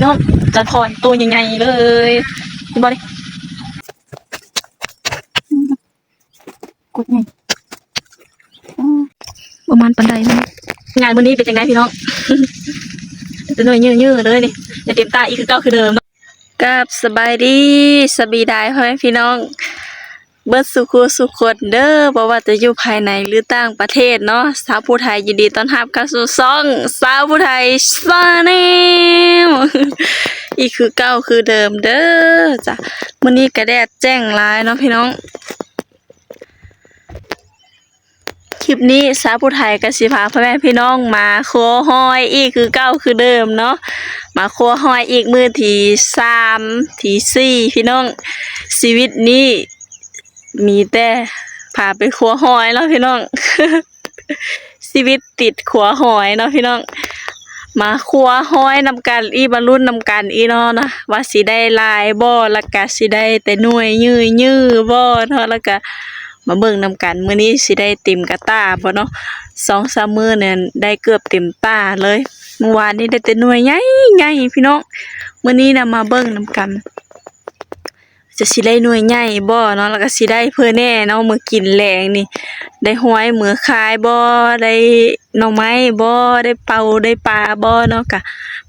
พี่น้องจันพรตัวใหญ่ๆเลยพี่บอลดิกดไงอืมประมาณปันไดนะงานวันนี้เป็นยังไงพี่น้องจะหน่วยยืดๆเลยนี่จะเต็มตาอีกคือเก้าคือเดิมเนาะกับสบายดีสบีดายพ่อแม่พี่น้อง เบิดสุขสุขคนเด้อบ่ว่าจะอยู่ภายในหรือต่างประเทศเนาะสาวผู้ไทยยินดีต้อนรับเข้าสู่ซ่องสาวผู้ไทยซาแนลอีกคือเก่าคือเดิมเด้อจ้ะมื้อนี้ก็แดดแจ้งหลายเนาะพี่น้อง คลิปนี้สาวผู้ไทยกสิพาพ่อแม่พี่น้องมาครัวหอยอีกคือเก่าคือเดิมเนาะมาครัวหอยอีกมือที่สามที่สี่พี่น้องชีวิตนี้ มีแต่พาไปขัวหอยเนาะพี่น้อง ชีวิตติดขัวหอยเนาะพี่น้อง มาขัวหอยนำกันอีบรรลุนนำกันอีเนาะนะว่าสิได้ลายบ่แล้วก็สิได้แต่หน่วยยื้อยื้อบ่เนาะแล้วก็มาเบิ่งนำกันมื้อนี้สิได้เต็มกระตาบ่เนาะสองสามมื้อเนี่ยได้เกือบเต็มตาเลยเมื่อวานนี้ได้แต่หน่วยใหญ่ใหญ่พี่น้องมื้อนี้นะมาเบิ่งนำกัน จะสิได้หน่วยใหญ่บ่เนาะแล้วก็สิได้เพื่อแน่เนาะมื้อกินแรงนี่ ได้หวยมื้อคายบ่ได้หน่อไม้บ่ได้เป่าได้ปลาบ่เนาะก็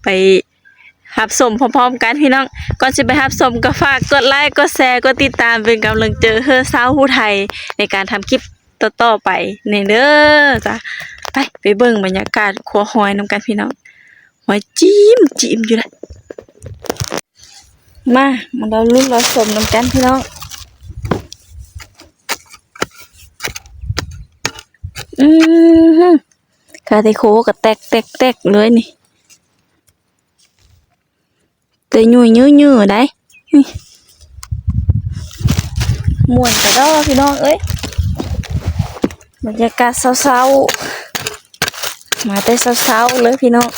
ไปรับชมพร้อมๆกันพี่น้องก่อนสิไปรับชมก็ฝากกดไลค์กดแชร์กดติดตามเป็นกำลังใจอเฮือสาวผู้ไทยในการทำคลิปต่อๆไปในเด้อจ้ะไปไปเบิ่งบรรยากาศครัวหอยนํกันพี่น้องหอยจิ้มจิ้มอยู่นะ มามาเราลุ้นเราสมน้ำกันพี่น้อง อือหือคาเทโคกับแตกแตกแตกเลยนี่เตยยุ่ยยื้อยื้อได้ม่วนกระดอพี่น้องเอ้ยบรรยากาศเศร้าๆมาแต่เศร้าๆเลยพี่น้อง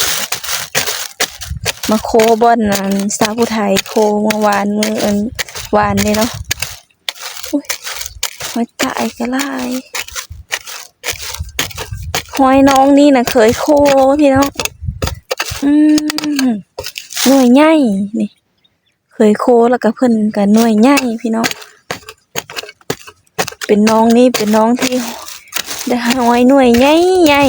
มาโคบอนอันสาวผู้ไทยโคเมื่อวานมืออันวานนี่เนาะอุ้ยหอยตายก็ไล่หอยน้องนี่นะเคยโคพี่น้องอืมหน่วยใหญ่นี่ เคยโคแล้วก็เพิ่นกับหน่วยใหญ่พี่น้องเป็นน้องนี่เป็นน้องที่ได้หอยหน่วยใหญ่ใหญ่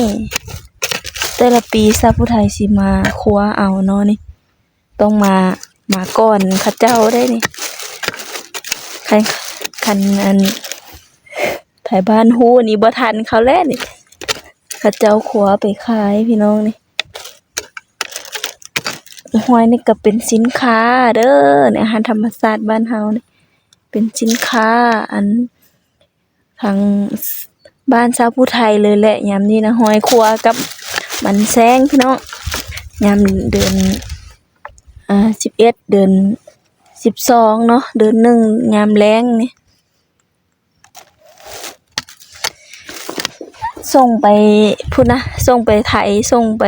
แต่ละปีสาวผู้ไทยสิมาคว้าเอาเนาะนี่ ต้องมามาก่อนข้าเจ้าได้นี่คันคันอันไทยบ้านฮู้นี่บ่ทันเขาแล้วนี่ข้าเจ้าขัวไปขายพี่น้องนี่หอยนี่ก็เป็นสินค้าเด้อในอาหารธรรมชาติบ้านเฮานี่เป็นสินค้าอันทางบ้านชาวผู้ไทยเลยแหละยามนี้นะหอยครัวกับมันแซงพี่น้องยามเดือน อ่าสิบเอ็ดเดือนสิบสองเนาะเดือนหนึ่งยามแรงนี่ส่งไปพูดนะส่งไปไถส่งไป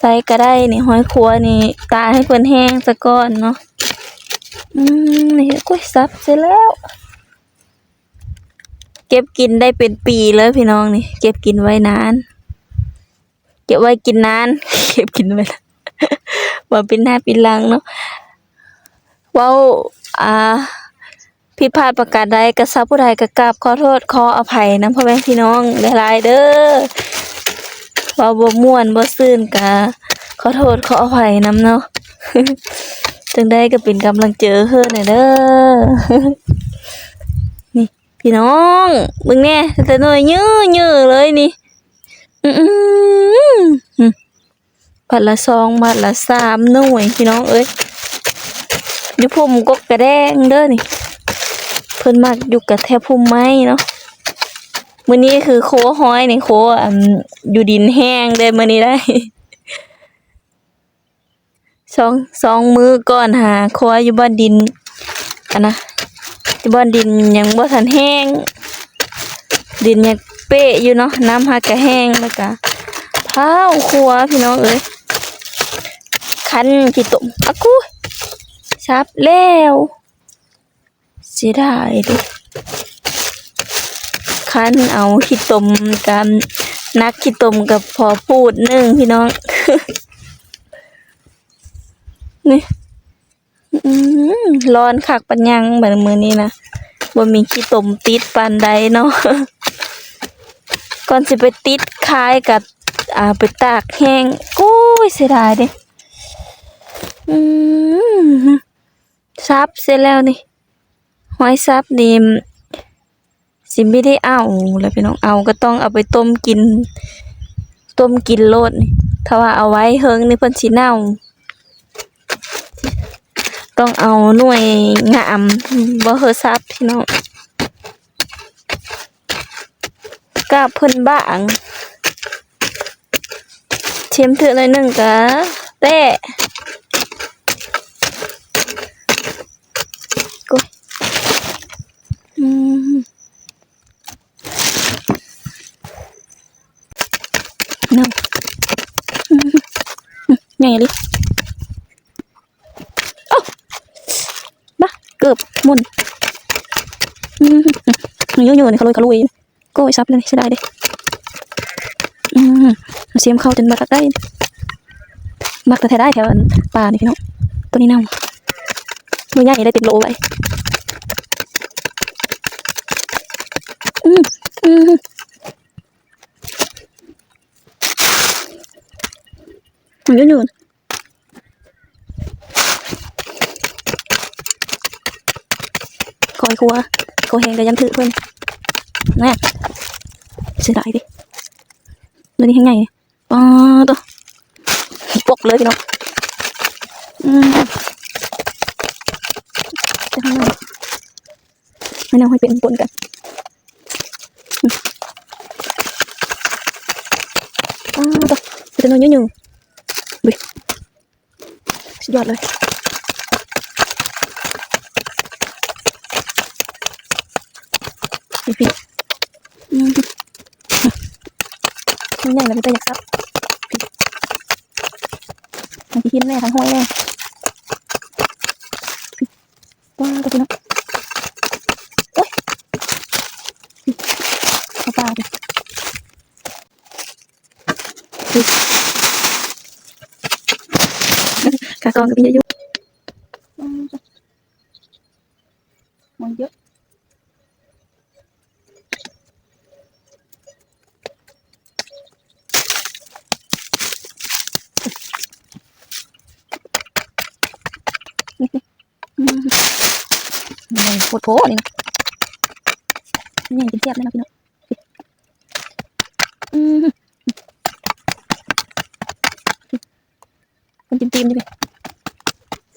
ใส่ก็ได้นี่ห้อยครัวนี่ ตาให้เพิ่นแห้งซะก่อนเนาะอืมนี่กุ้ยซับเสร็จแล้ว เก็บกินได้เป็นปีเลยพี่น้องนี่ เก็บกินไว้นาน เก็บไว้กินนาน เก็บกินไว้ นานว่าเป็นหน้าเป็นหลังเนาะเว้าอ่าผิดพลาดประการใดกระซับผู้ใดกระกราบขอโทษขออภัยนะพ่อแม่พี่น้องหลายๆเด้อว่าบ่ม่วนบ่ซื่นกะขอโทษขออภัยนํเนาะจังได้ก็เป็นกำลังเจอเฮือน่ะเด้อนี่พี่น้องมึงแน่แต่หน่อยยื้อๆเลยนี่อือๆ บัตรละสองบัตรละสามหน่วยพี่น้องเอ้ยอยู่พุ่มกกกระแดงเด้อนี่ เพิ่นมักอยู่กับแทบพุ่มไม้เนาะมื้อนี้คือโคห้อยนี่โคอันอยู่ดินแห้งเด้มื้อนี้ได้สองสองมือก่อนหาโคอยู่บ้านดินอันนะอยู่บ้านดินยังบ่ทันแห้ง ดินยังเป๊ะอยู่เนาะน้ำหากะแห้งแล้วก็เท้าครัวพี่น้องเอ้ย คันขี้ตุ่มอะกูชับแล้วเสียดายดิคันเอาขี้ตุ่มกับนักขี้ตุ่มกับพอพูดหนึ่งพี่น้อง นี่ร้อนคักปัญญังเหมือนมือนี้นะบ่มีขี้ตมติดปานใดเนาะก่อนสิไปติดคายกับอ่าไปตากแห้งโอ้ยเสียดายด้อืม ซับเสร็จแล้วนี่หอยซับนี่สิไม่ได้เอาแล้วพี่น้องเอาก็ต้องเอาไปต้มกิน ต้มกินโลดนี่ถ้าว่าเอาไว้เฮิงนี่เพิ่นสิเน่า ต้องเอาหน่วยงามบ่เฮอซับพี่น้องกาบเพิ่นบ้างเชมเถื่อหน่อยหนึงกะแต่กุย อืมน้ำอืมไงดิบ้าเกือบมุนอืมมันยุ่ๆนี่เขาลุยเขาลุยโก้ยซับเลยนี่เสียดายเด้อืมเสียมเข้าจนบักได้มักแต่แท้ได้แถวป่านี่พี่น้องตัวนี้เน่ามือใหญ่ได้ติดโลไว้อืมอืม มันยุ่งๆคอยครัวคอยแหงก็ยังถือเพิ่นนะเสียดายดิเรื่องนี้ยังไงอ๋อตัวปกเลยพี่น้องอืมจะทำไงให้น้องให้เป็นปนกันอืมอ๋อตัวจะนอนยุ่งๆบุยสุด ยอดเลย พี่พี่อืมมันใหญ่แล้วมันจะอยากซับมันจะหินแม่ทั้งห้อยแน่าวตัวพี่น้องโอ๊ยเอาปลาดิ กากองกับพี่เยอะๆอืมมันเยอะ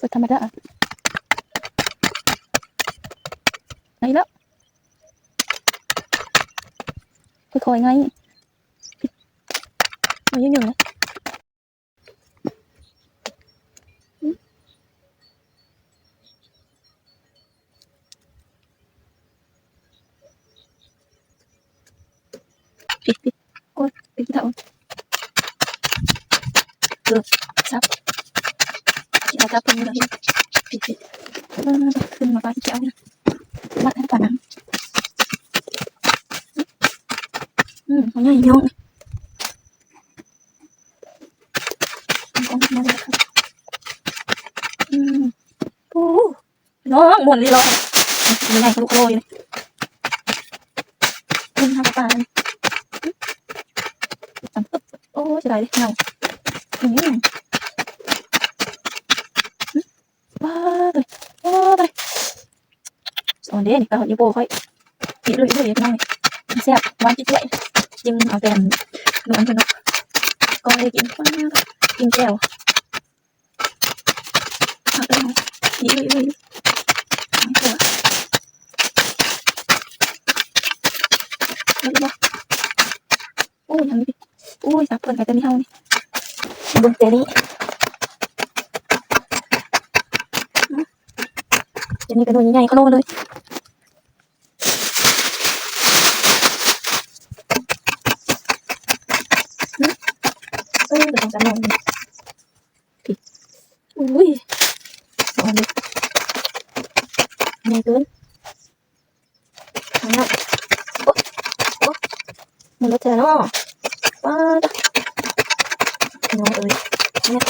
สุดธรรมดาไหนแล้วค่อยๆไงมันยังอยู่นะ ปิดปิดโอ้ยปิดที่เท้าเออซับที่เอาซับตรงนี้เลยปิดปิดเออขึ้นมาป้าที่เจ้าเนี่ยวัดให้ป่าน้ำอืมเขาใหญ่ยงกองมาเลยครับอืมโอ้น้ องม่นเลยรอยังไงเขาลุกโรยเลยขึ้นทางป่าเลยจังตึ๊บโอ้ยจะได้เงาอย่างนี้ว้าเลยว้าเลยสอนเด้นี่ก็ยี่โบค่อยกินเลยเลยน้องนี่แซ่บหวานจิ๊ดๆจิ้มเอาแต่นวลไปเนาะก็ได้กินว้ากินแก้วเอาไปเอานี่เลยเลย ไม่ตัวโอ้ยยังไม่อุ้ยสับเพิ่นกับตัวนี้เท่านี่มาดูเจนี่เจนี่เป็นตัวใหญ่เขาโลเลย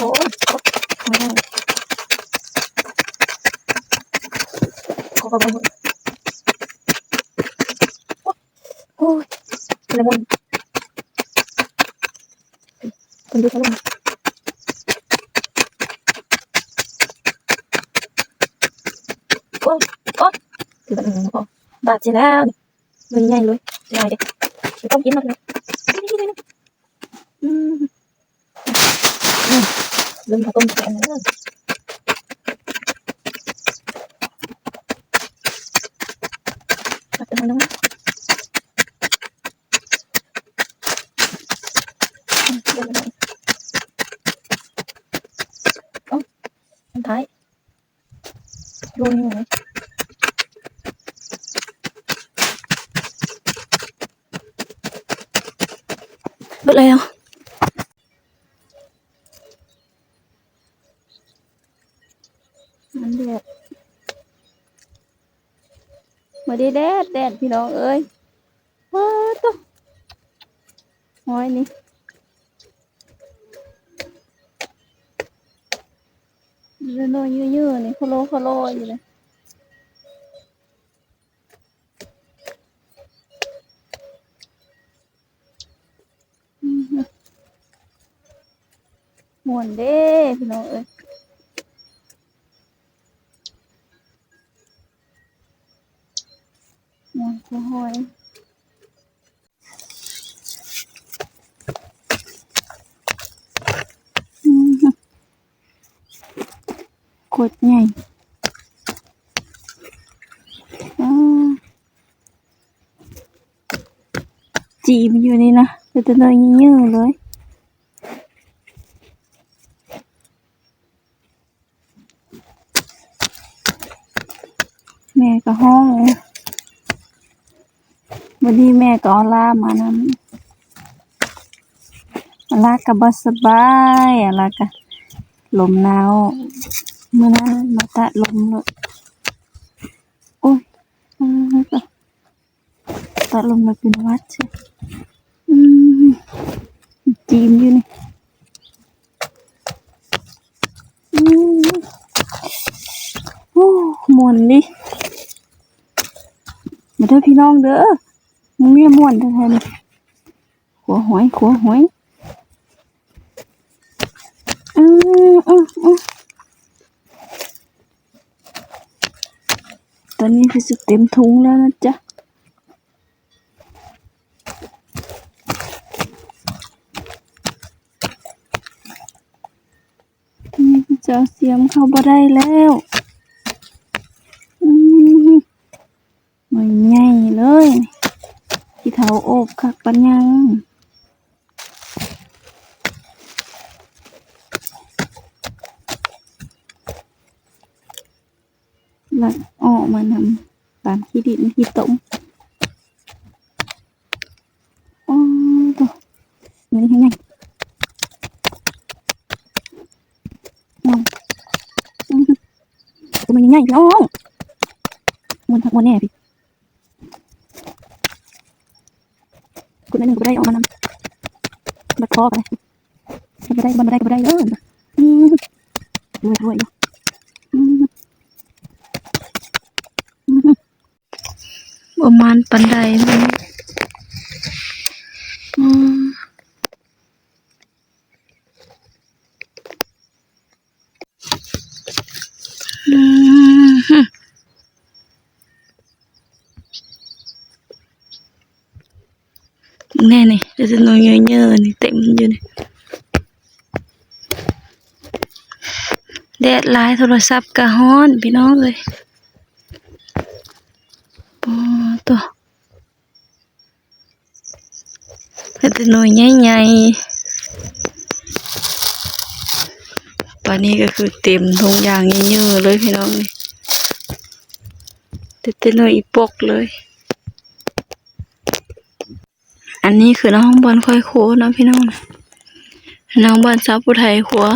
chỗ có có có ôi. Là một còn đi cái này ôi ôi thì bạn mình có bà chỉ là mình nhanh luôn này đi không chín được nữa ลืมข้าวต้มแข็งนะปัดไปแล้วนะอืมเดี๋ยวนะเอ้าสุดท้ายโยนยังไง เบิดแล้วมันแดดมา ดีแดดแดดพี่น้องเอ้ยว้าตัวห้อยนี่เรื่อยยืดๆนี่โคโลโคโลอยู่เลยอือฮึม่วนเด้พี่น้องเอ้ย ม่วนกูห้อยอืมฮึกดใหญ่อ่าจีบอยู่นี่นะเป็นตัวน้อยยืดๆเลยแม่ก็ห้อง นี้แม่ก็เอาล่ามานำเอลากับบสบายอลากะลมหนาวเมื่อนั้นมาตะลมเลยโอ้ยอืมก็ตะลมมาเป็นวัดใช่จีมอยู่นี่อืมโอ้มวนดิมาเด้อพี่น้องเด้อ มีม่วนแท้ๆนี่ขัวหอยขัวหอยอืออืออือตอนนี้คือสึกเต็มถุงแล้วนะจ๊ะทีนี้คือจะเอาเสียมเข้าบ่ได้แล้วอือ มันใหญ่เลยที่เท้าโอบคั กปัญญังหลักออกมานำตามที่ดินที่ตรงโอ้ตัวมันยังไงน้องอื้อหือตัวมันยังไงน้องมันทักมันแน่พี่ คุณนั่นก็ได้ออกมานำบัดคอไปมันก็ได้บันไดก็ได้เออรวยรวยประมาณปันไดมัน แน่นี่เดี๋ยวจะนอนเยอะๆนี่เต็มอยู่นี่แดดหลายโทรศัพท์กะฮ้อนพี่น้องเลยปอตัวเดี๋ยวจะนอนใหญ่ๆป่านนี้ก็คือเต็มทุกอย่างเยอะๆเลยพี่น้องนี่เดี๋ยวจะนอนอีปกเลย อันนี้คือน้องบอลค่อยโคเนะพี่น้องนะน้องบอลซับผู้ไทยขัว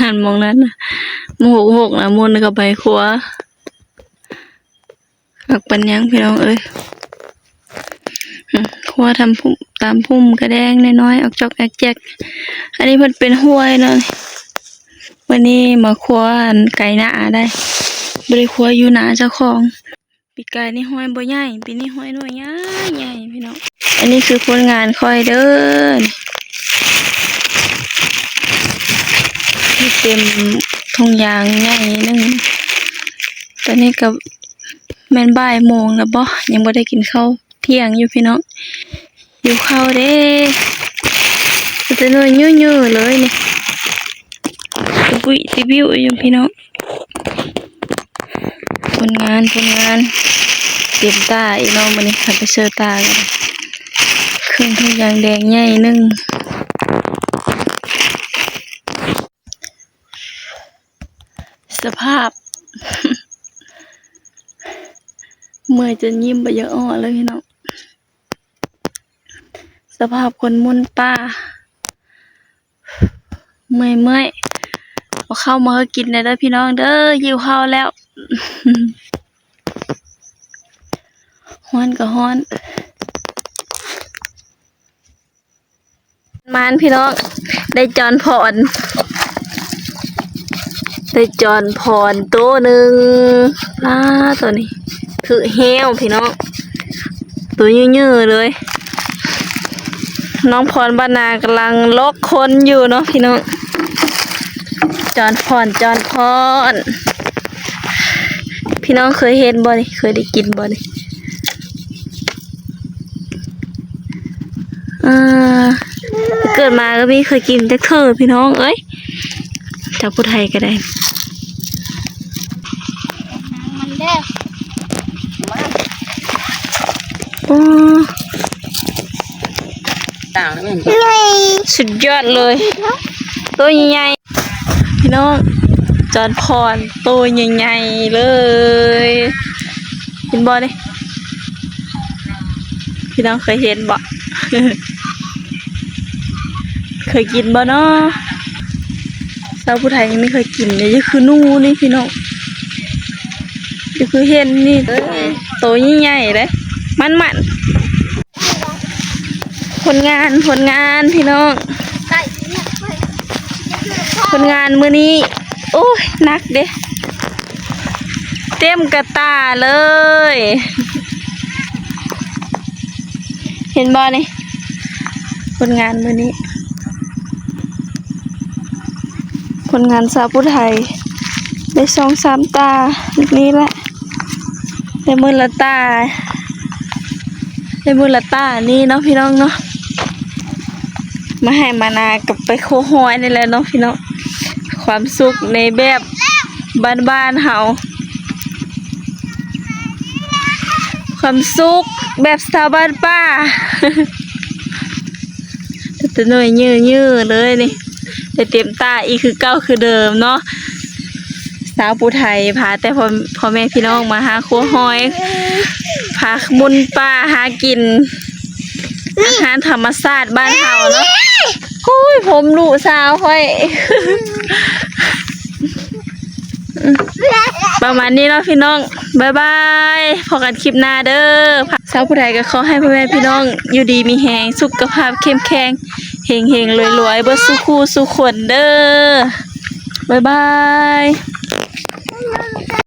นั่นมองนั้นนะหมูหกหกนะมุนกับใบขัวหักปัญญังพี่น้องเอ้ยขัวทำพุ่มตามพุ่มกระแดงน้อยๆออกจอกแอกแจกอันนี้มันเป็นห้วยเนาะวันนี้มาขัวอันไก่หน้าได้บริขัวอยู่หนาเจ้าของ ปีกายนี่ห้อยบ่ใหญ่ปีนี้ห้อยหน่วยใหญ่ใหญ่พี่น้องอันนี้คือผลงานคอยเด้อนี่ที่เต็มทงยางใหญ่หนึงตอนนี้กับแม่นบ่ายโมงแล้วบ่ยังบ่ได้กินข้าวเที่ยงอยู่พี่น้องอยู่ข้าวเด้จะน่วยยุ่ยๆเลยนี่ตะปุยติบิวอยู่พี่น้อง ผลงานผลงานเตรียมตาอีกน้องมันนี้ขับไปเชอตากันเครื่องทุกอย่างแดงใหญ่หนึ่งสภาพ เมื่อยจนยิ้มไปเยอะอ่อเลยพี่น้องสภาพคนมุนป้า เมื่อยเมื่อยเอาเข้ามาให้กินได้เด้อพี่น้องเด้อหิวข้าวแล้ว ฮ้อนก็ฮ้อน มานพี่น้อง ได้จอนพร ได้จอนพรตัวหนึ่งอ้าตัวนี้ คือเฮวพี่น้อง ตัวยืดๆเลย น้องพรบานนากำลังลอกคนอยู่เนาะพี่น้อง จอนพรจอนพร พี่น้องเคยเห็นบ่นี่เคยได้กินบ่นี่อ่าเกิดมาก็ไม่เคยกินจักเธอพี่น้อง เอ้ยจากผู้ไทยก็ได้มันเด้ออ๋อต่างแล้วมันสุดยอดเลย ตัวใหญ่ๆพี่น้อง จอนพรตัวใหญ่ๆเลยเห็นบ่นี่พี่น้องเคยเห็นบ่เคยกินบ่เนาะสาวผู้ไทยยังไม่เคยกินเลยนี่คือนู่นี่พี่น้องนี่คือเห็นนี่เอ้ยตัวใหญ่ๆเลยมันมันผลงานผลงานพี่น้องไก่เนี่ยเว้ยผลงานมื้อนี้ โอ้ยนักเด้เต็มกระตาเลย เห็นบ่นี่ผลงานมือนี้ผลงานสาวผู้ไทย ได้สองสามตาแบบนี้แหละได้มือละตา ได้มือละตานี่เนาะพี่น้องเนาะมาให้มานากับไปโคหอยนี่แหละเนาะพี่น้อง ความสุขในแบบบ้านๆเฮาความสุขแบบสาวบ้านป้าแต่หน่วยยื้อๆเลยนี่แต่เต็มตาอีกคือเก้าคือเดิมเนาะสาวปูไทยพาแต่พ่อพ่อแม่พี่น้องมาหาคัวหอยพามุนป่าหากินอาหารธรรมชาติบ้านเฮาเนาะ โอ้ยผมดุสาวค่อยประมาณนี้เนาะพี่น้องบ๊ายบายพอกันคลิปหน้าเด้อสาวผู้ใดก็ขอให้พ่อแม่พี่น้องอยู่ดีมีแหงสุขภาพเข้มแข็งเฮงเฮงรวยรวยเบิดสุขูสุขคนเด้อบ๊ายบาย